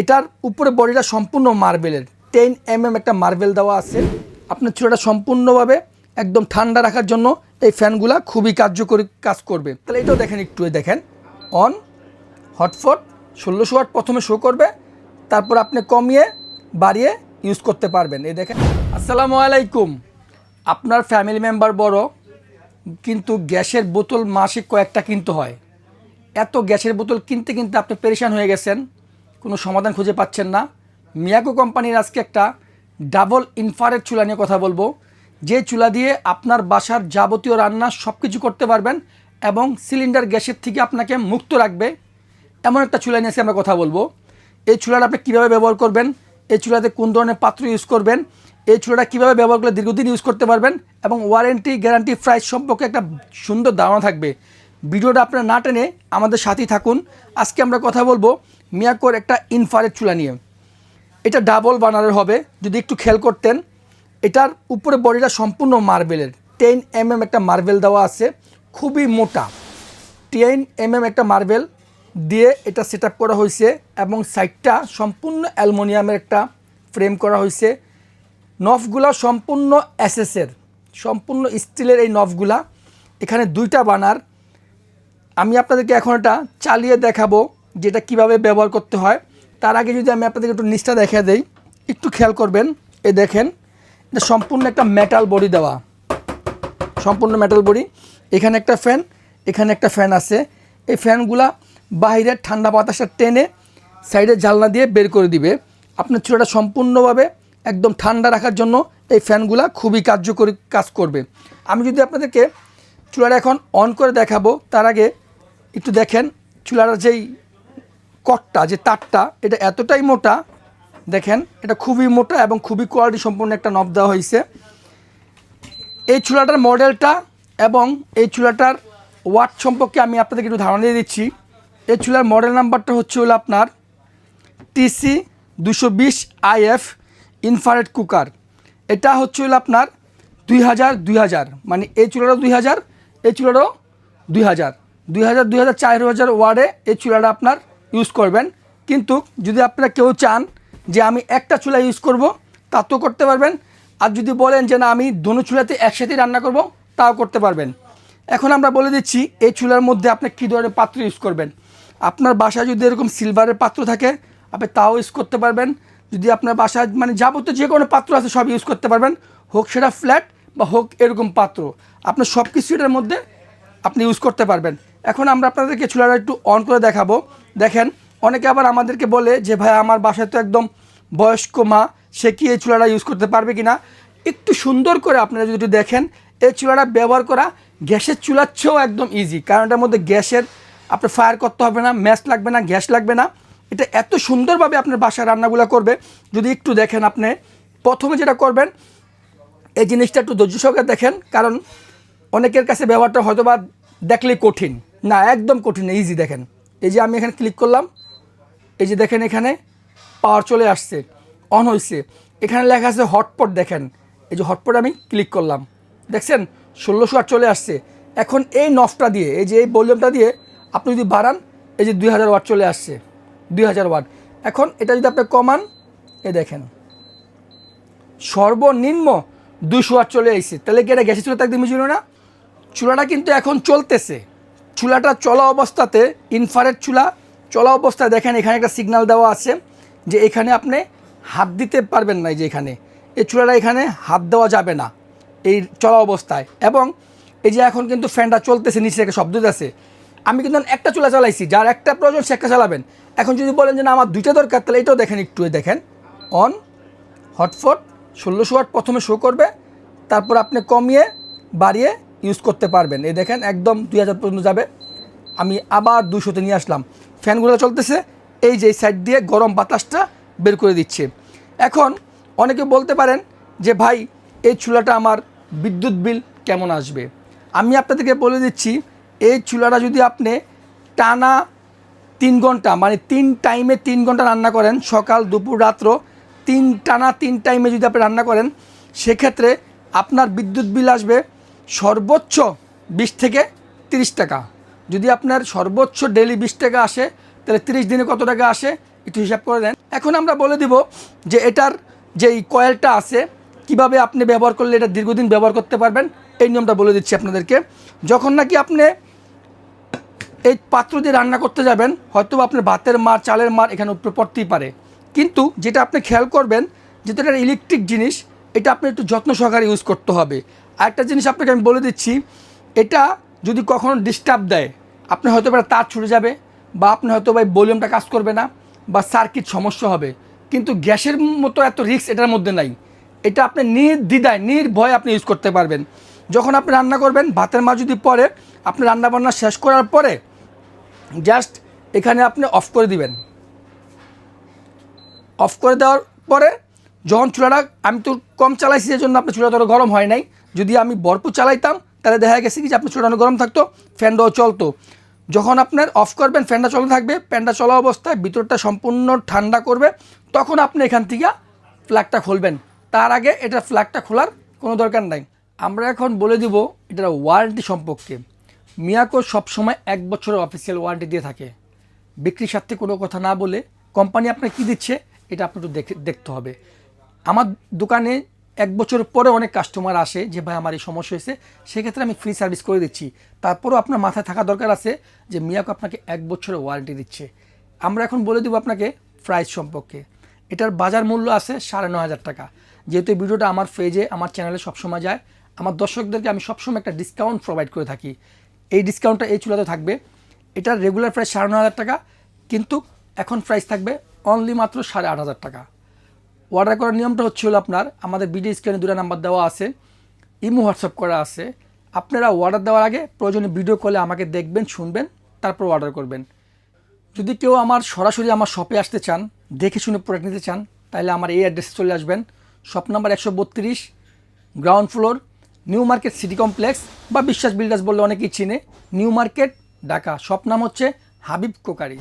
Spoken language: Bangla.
এটার উপরে বডিটা সম্পূর্ণ মার্বেলের। টেন এম এম একটা মার্বেল দেওয়া আছে। আপনার চুলাটা সম্পূর্ণভাবে একদম ঠান্ডা রাখার জন্য এই ফ্যানগুলা খুবই কার্যকরী কাজ করবে। তাহলে এটাও দেখেন একটু দেখেন। অন হটফট ষোলোশো ওয়াট প্রথমে শো করবে। তারপর আপনি কমিয়ে, বাড়িয়ে ইউজ করতে পারবেন। এই দেখেন। আসসালামু আলাইকুম। আপনার ফ্যামিলি মেম্বার বড়, কিন্তু গ্যাসের বোতল মাসিক কয়েকটা কিনতে হয়। এত গ্যাসের বোতল কিনতে কিনতে আপনি পেরেশান হয়ে গেছেন। কোনো সমাধান খুঁজে পাচ্ছেন না। মিয়াকো কোম্পানির আজকে একটা ডাবল ইনফারেট চুলা নিয়ে কথা বলব। যে চুলা দিয়ে আপনার বাসার যাবতীয় রান্না সব কিছু করতে পারবেন এবং সিলিন্ডার গ্যাসের থেকে আপনাকে মুক্ত রাখবে। এমন একটা চুলা নিয়ে আজকে আমরা কথা বলব। এই চুলাটা আপনি কীভাবে ব্যবহার করবেন? এই চুলাতে কোন ধরনের পাত্র ইউজ করবেন? এই চুলাটা কীভাবে ব্যবহার করলে দীর্ঘদিন ইউজ করতে পারবেন? এবং ওয়ারেন্টি গ্যারান্টি প্রাইস সম্পর্কে একটা সুন্দর ধারণা থাকবে। ভিডিওটা আপনারা না টেনে আমাদের সাথেই থাকুন। আজকে আমরা কথা বলব মিয়াকোর একটা ইনফারেট চুলা নিয়ে। এটা ডাবল বানারের হবে, যদি একটু খেয়াল করতেন। এটার উপরে বডিটা সম্পূর্ণ মার্বেলের। টেন এম এম একটা মার্বেল দেওয়া আছে, খুবই মোটা। টেন এম এম একটা মার্বেল দিয়ে এটা সেট করা হয়েছে এবং সাইডটা সম্পূর্ণ অ্যালমোনিয়ামের একটা ফ্রেম করা হয়েছে। নফগুলা সম্পূর্ণ অ্যাসেসের সম্পূর্ণ স্টিলের এই নফগুলা এখানে দুইটা বানার। আমি আপনাদেরকে এখন এটা চালিয়ে দেখাবো। যেটা কীভাবে ব্যবহার করতে হয়, তার আগে যদি আমি আপনাদেরকে একটু নিচটা দেখা দেই, একটু খেয়াল করবেন। এ দেখেন, এটা সম্পূর্ণ একটা মেটাল বডি দেওয়া। সম্পূর্ণ মেটাল বডি এখানে একটা ফ্যান এখানে একটা ফ্যান আছে। এই ফ্যানগুলা বাইরের ঠান্ডা বাতাসটা টেনে সাইডে জানলা দিয়ে বের করে দিবে। আপনার চুলাটা সম্পূর্ণভাবে একদম ঠান্ডা রাখার জন্য এই ফ্যানগুলা খুবই কার্যকরী কাজ করবে। আমি যদি আপনাদেরকে চুলাটা এখন অন করে দেখাবো, তার আগে একটু দেখেন চুলার যেই কটটা, যে তারটা, এটা এতটাই মোটা, দেখেন, এটা খুবই মোটা এবং খুবই কোয়ালিটি সম্পন্ন একটা নব দেওয়া হয়েছে। এই চুলাটার মডেলটা এবং এই চুলাটার ওয়াট সম্পর্কে আমি আপনাদেরকে একটু ধারণা দিয়ে দিচ্ছি। এই চুলার মডেল নাম্বারটা হচ্ছে হলো আপনার টিসি দুশো বিশ আইএফ ইনফারেট কুকার এটা হচ্ছে হলো আপনার দুই হাজার দুই হাজার মানে এই চুলাটাও দুই হাজার, এই চুলাটাও দুই হাজার। দুই হাজার দুই হাজার, চার হাজার ওয়ার্ডে এই চুলাটা আপনার ইউজ করবেন। কিন্তু যদি আপনারা কেউ চান যে আমি একটা চুলা ইউজ করব, তা তো করতে পারবেন। আর যদি বলেন যে না, আমি দোনো চুলাতে একসাথেই রান্না করব, তাও করতে পারবেন। এখন আমরা বলে দিচ্ছি, এই চুলার মধ্যে আপনি কী ধরনের পাত্র ইউজ করবেন? আপনার বাসায় যদি এরকম সিলভারের পাত্র থাকে, আপনি তাও ইউজ করতে পারবেন। যদি আপনার বাসায় মানে যাবতীয় যে কোনো পাত্র আছে সব ইউজ করতে পারবেন। হোক সেটা ফ্ল্যাট বা হোক এরকম পাত্র। আপনার সব কিছু এটার মধ্যে আপনি ইউজ করতে পারবেন। এখন আমরা আপনাদেরকে চুলাটা একটু অন করে দেখাবো। দেখেন, অনেকে আবার আমাদেরকে বলে যে, ভাই, আমার বাসায় তো একদম বয়স্ক মা, সে কি এই চুলাটা ইউজ করতে পারবে কি না একটু সুন্দর করে আপনারা যদি একটু দেখেন, এই চুলাটা ব্যবহার করা গ্যাসের চুলার চেয়েও একদম ইজি কারণ এটার মধ্যে গ্যাসের আপনার ফায়ার করতে হবে না ম্যাচ লাগবে না গ্যাস লাগবে না। এটা এত সুন্দরভাবে আপনার বাসায় রান্নাগুলো করবে, যদি একটু দেখেন আপনি, প্রথমে যেটা করবেন, এই জিনিসটা একটু ধৈর্য সহকারে দেখেন, কারণ অনেকের কাছে ব্যবহারটা হয়তো বা দেখলেই কঠিন। না, একদম কঠিন ইজি দেখেন। এই যে আমি এখানে ক্লিক করলাম, এই যে দেখেন এখানে পাওয়ার চলে আসছে অন হয়েছে এখানে লেখা আছে হটপট দেখেন, এই যে হটপট আমি ক্লিক করলাম। দেখছেন? ষোলোশো আট চলে আসছে। এখন এই নফটা দিয়ে, এই যে এই ভলিউমটা দিয়ে আপনি যদি বাড়ান, এই যে দুই হাজার ওয়াট চলে আসছে, দুই হাজার ওয়াট এখন এটা যদি আপনি কমান এ দেখেন, সর্বনিম্ন দুশো ওয়াট চলে আসছে তাহলে কি এটা গ্যাসের চুলাতে একদমই ছিল না? চুলাটা কিন্তু এখন চলতেছে। চুলাটা চলা অবস্থাতে ইনফারেট চুলা চলা অবস্থায় দেখেন, এখানে একটা সিগন্যাল দেওয়া আছে যে এখানে আপনি হাত দিতে পারবেন না যে এখানে। এই চুলাটা এখানে হাত দেওয়া যাবে না এই চলা অবস্থায়। এবং এই যে এখন কিন্তু ফ্যানটা চলতেছে, নিচে থেকে শব্দ আছে আমি কিন্তু একটা চুলা চালাইছি, যার একটা প্রয়োজন সে একটা চালাবেন। এখন যদি বলেন যে না, আমার দুইটা দরকার, তাহলে এটাও দেখেন একটু দেখেন। অন হটফট ষোলোশো ওয়াট প্রথমে শো করবে। তারপর আপনি কমিয়ে, বাড়িয়ে ইউজ করতে পারবেন। এই দেখেন, একদম দুই হাজার পর্যন্ত যাবে। আমি আবার দুশোতে নিয়ে আসলাম। ফ্যানগুলো চলতেছে। এই যে সাইড দিয়ে গরম বাতাসটা বের করে দিচ্ছে। এখন অনেকে বলতে পারেন যে, ভাই, এই চুলাটা আমার বিদ্যুৎ বিল কেমন আসবে? আমি আপনাদেরকে বলে দিচ্ছি, এই চুলাটা যদি আপনি টানা তিন ঘণ্টা মানে তিন টাইমে তিন ঘণ্টা রান্না করেন, সকাল, দুপুর, রাত্র, তিন, টানা তিন টাইমে যদি আপনি রান্না করেন, সেক্ষেত্রে আপনার বিদ্যুৎ বিল আসবে সর্বোচ্চ বিশ থেকে তিরিশ টাকা। যদি আপনার সর্বোচ্চ ডেলি বিশ টাকা আসে, তাহলে তিরিশ দিনে কত টাকা আসে? একটু হিসাব করে দেন এখন আমরা বলে দিব যে এটার যেই কয়েলটা আছে, কীভাবে আপনি ব্যবহার করলে এটা দীর্ঘদিন ব্যবহার করতে পারবেন, এই নিয়মটা বলে দিচ্ছি আপনাদেরকে। যখন নাকি আপনি এই পাত্র দিয়ে রান্না করতে যাবেন হয়তো আপনার ভাতের মার, চালের মার এখানে উপরে পড়তেই পারে। কিন্তু যেটা আপনি খেয়াল করবেন যেটা ইলেকট্রিক জিনিস, এটা আপনি একটু যত্ন সহকারে ইউজ করতে হবে। আরেকটা জিনিস আপনাকে আমি বলে দিচ্ছি, এটা যদি কখনো ডিস্টার্ব দেয়, আপনি হয়তো বা তার ছুটে যাবে বা আপনি হয়তো বা ভলিউমটা কাজ করবে না বা সার্কিট সমস্যা হবে। কিন্তু গ্যাসের মতো এত রিস্ক এটার মধ্যে নাই। এটা আপনি নির্দ্বিধায়, নির্ভয়ে আপনি ইউজ করতে পারবেন। যখন আপনি রান্না করবেন, ভাতের মা যদি পরে আপনি রান্না বান্না শেষ করার পরে জাস্ট এখানে আপনি অফ করে দিবেন। অফ করে দেওয়ার পরে যখন চুলাটা, আমি তো কম চালাইছি সেই জন্য আপনার চুলাটা গরম হয় নাই। যদি আমি ভরপুর চালাইতাম, তাহলে দেখা গেছে কি যে আপনার চুলাটা অনেক গরম থাকতো, ফ্যানটাও চলতো। যখন আপনার অফ করবেন, ফ্যানটা চলতে থাকবে ফ্যানটা চলা অবস্থায় ভিতরটা সম্পূর্ণ ঠান্ডা করবে, তখন আপনি এখান থেকে ফ্ল্যাগটা খুলবেন। তার আগে এটা ফ্ল্যাগটা খোলার কোনো দরকার নাই। আমরা এখন বলে দিব, এটার ওয়ারেন্টি সম্পর্কে। মিয়াকো সবসময় এক বছরের অফিসিয়াল ওয়ারেন্টি দিয়ে থাকে। বিক্রির স্বার্থে কোনো কথা না বলে কোম্পানি আপনাকে কী দিচ্ছে, এটা আপনার একটু দেখে, দেখতে হবে। আমার দোকানে এক বছর পরে অনেক কাস্টমার আসে যে, ভাই, আমার এই সমস্যা হয়েছে। সেক্ষেত্রে আমি ফ্রি সার্ভিস করে দিচ্ছি। তারপরেও আপনার মাথায় থাকা দরকার আছে যে, মিয়াকো আপনাকে এক বছরের ওয়ারেন্টি দিচ্ছে। আমরা এখন বলে দেবো আপনাকে প্রাইস সম্পর্কে। এটার বাজার মূল্য আছে সাড়ে ন হাজার টাকা। যেহেতু ভিডিওটা আমার পেজে আমার চ্যানেলে সবসময় যায়, আমার দর্শকদেরকে আমি সবসময় একটা ডিসকাউন্ট প্রোভাইড করে থাকি। এই ডিসকাউন্টটা এই চুলাতে থাকবে। এটার রেগুলার প্রাইস সাড়ে ন হাজার টাকা, কিন্তু এখন প্রাইস থাকবে অনলি মাত্র সাড়ে আট হাজার টাকা। অর্ডার করার নিয়মটা হচ্ছে হলো আপনার, আমাদের ভিডিও স্ক্রিনে দুটো নাম্বার দেওয়া আছে, ইমো হোয়াটসঅ্যাপ করা আছে। আপনারা অর্ডার দেওয়ার আগে প্রয়োজনে ভিডিও কলে আমাকে দেখবেন, শুনবেন, তারপর অর্ডার করবেন। যদি কেউ আমার সরাসরি আমার শপে আসতে চান, দেখে শুনে প্রোডাক্ট নিতে চান, তাহলে আমার এই অ্যাড্রেসে চলে আসবেন। শপ নাম্বার একশো বত্রিশ ground floor new market city complex বা বিশ্বাস বিল্ডার্স বললে অনেকেই চিনে নিউ মার্কেট ঢাকা শপ নাম হচ্ছে হাবিব কোকারি।